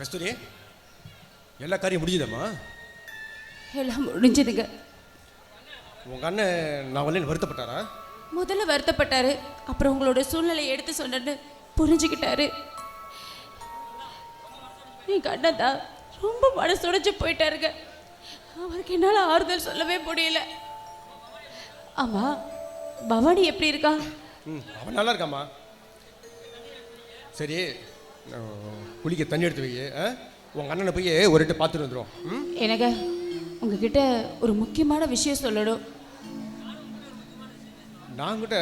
கஸ்தூரி எல்லா காரியம் முடிஞ்சுதம்மா? எல்லாம் முடிஞ்சதுங்க. உங்கள் அண்ணன் நான் வரலன்னு வருத்தப்பட்டாரா? முதல்ல வருத்தப்பட்டாரு. அப்புறம் உங்களோட சூழ்நிலையை எடுத்து சொன்னேன்னு புரிஞ்சுக்கிட்டாரு. எங்க அண்ணன் தான் ரொம்ப மனசுடைஞ்சு போயிட்டாருங்க. அவருக்கு என்னால் ஆறுதல் சொல்லவே முடியல. ஆமா பவானி எப்படி இருக்கா? அவன் நல்லா இருக்காம்மா. சரி குளிக்க தண்ணி எடுத்து வை உங்கள் அண்ணனை போய் ஒரு ரெட்டு பார்த்துட்டு வந்துடும் எனக்கு உங்ககிட்ட ஒரு முக்கியமான விஷயம் சொல்லணும். நான் கிட்ட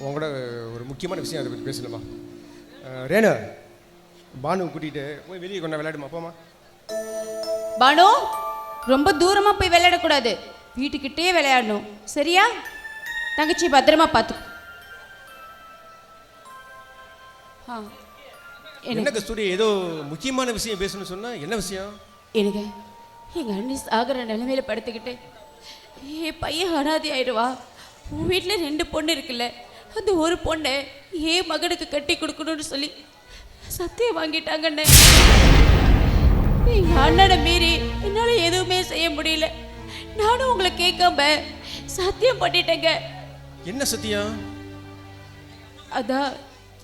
உங்கள்கிட்ட ஒரு முக்கியமான விஷயம் அதை பற்றி பேசணுமா? அஹ், ரேணு பானு கூட்டிகிட்டு போய் வெளியே கொண்டா விளையாடுமா போமா பானு ரொம்ப தூரமா போய் விளையாடக்கூடாது. வீட்டுக்கிட்டே விளையாடணும். சரியா? தங்கச்சி பத்திரமா பார்த்து ஆ. என்ன கஸ்தூரி ஏதோ முக்கியமான விஷயம் பேசணும்னு சொன்னா என்ன விஷயம்? எனக்கு எங்க அண்ணி சாகிற நிலைமையில படுத்துக்கிட்டு ஏ பையன் அனாதி ஆயிடுவா. உன் வீட்டில் ரெண்டு பொண்ணு இருக்குல்ல. அந்த ஒரு பொண்ணை ஏன் மகனுக்கு கட்டி கொடுக்கணும்னு சொல்லி சத்தியம் வாங்கிட்டாங்கண்ணே. எங்க அண்ணனை மீறி என்னால எதுவுமே செய்ய முடியல. நானும் உங்களை கேட்காம சத்தியம் பண்ணிட்டேங்க. என்ன சத்தியம்? அதான்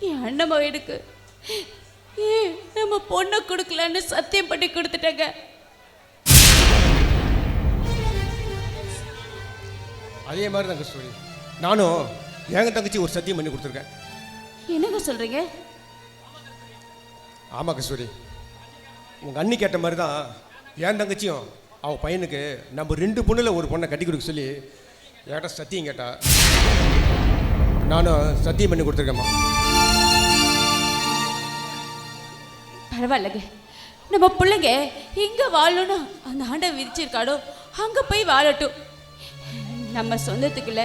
என் அண்ணன் மகனுக்கு ஏ நம்ம பொண்ணை கொடுக்கலன்னு சத்தியம் பண்ணி கொடுத்துட்டேங்க. அதே மாதிரி தான் கஸ்தூரி நானும் எங்க தங்கச்சி ஒரு சத்தியம் பண்ணி கொடுத்துருக்கேன். என்னங்க சொல்றீங்க? ஆமாம் கஸ்தூரி உங்கள் அண்ணி கேட்ட மாதிரி தான் என் தங்கச்சியும் அவள் பையனுக்கு நம்ம ரெண்டு பொண்ணுல ஒரு பொண்ணை கட்டி கொடுக்க சொல்லி என்கிட்ட சத்தியம் கேட்டா. நானும் சத்தியம் பண்ணி கொடுத்துருக்கேம்மா. பரவாயில்லைங்க. நம்ம பிள்ளைங்க எங்கே வாழணும்னு அந்த ஆண்டை விதிச்சிருக்காடோ அங்கே போய் வாழட்டும். நம்ம சொந்தத்துக்குள்ள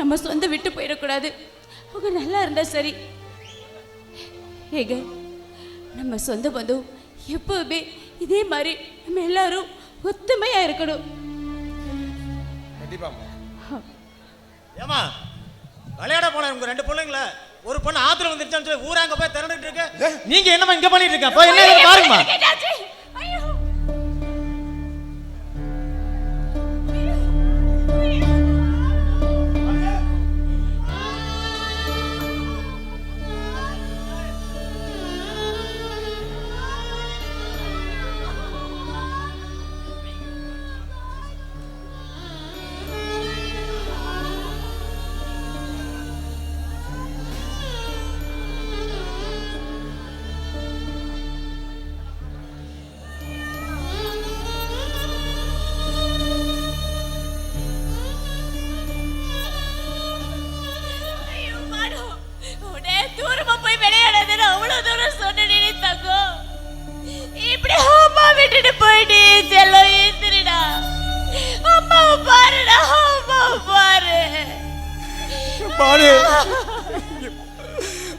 நம்ம சொந்த விட்டு போயிடக்கூடாது. அவங்க நல்லா இருந்தால் சரி. ஏங்க நம்ம சொந்த பந்தம் எப்பவுமே இதே மாதிரி நம்ம எல்லாரும் ஒத்துமையா இருக்கணும். ஏமா விளையாட போன உங்க ரெண்டு பிள்ளைங்கள ஒரு பொண்ணு ஆத்துல வந்துருச்சான்னு சொல்லி ஊராங்க போய் திரண்டுட்டு நீங்க என்னமா இங்க பண்ணிட்டு இருக்க? போய் என்ன பாருங்கம்மா.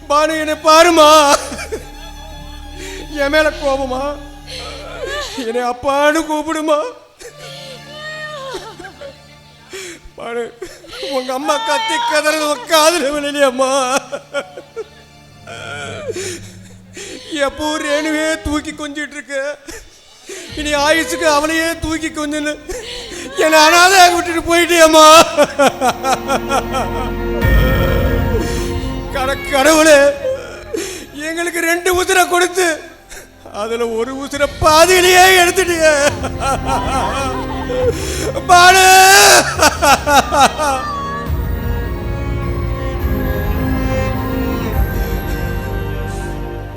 பானு என்னை பாருமா. என் மேல கோபமா? என்னை அப்பான்னு கூப்பிடுமா? பானு உங்க அம்மா கத்தி கதறது காதுல விளையாடியம்மா எப்போ ரேணுவே தூக்கி கொஞ்சிட்டு இருக்கு. இனி ஆயுசுக்கு அவனையே தூக்கி கொஞ்சன்னு என்னை அனாதையாக விட்டுட்டு போயிட்டியம்மா. கடவுளே எங்களுக்கு ரெண்டு உசுரை கொடுத்து அதுல ஒரு உசுரை பாதியிலேயே எடுத்துட்டீங்க. பாடு!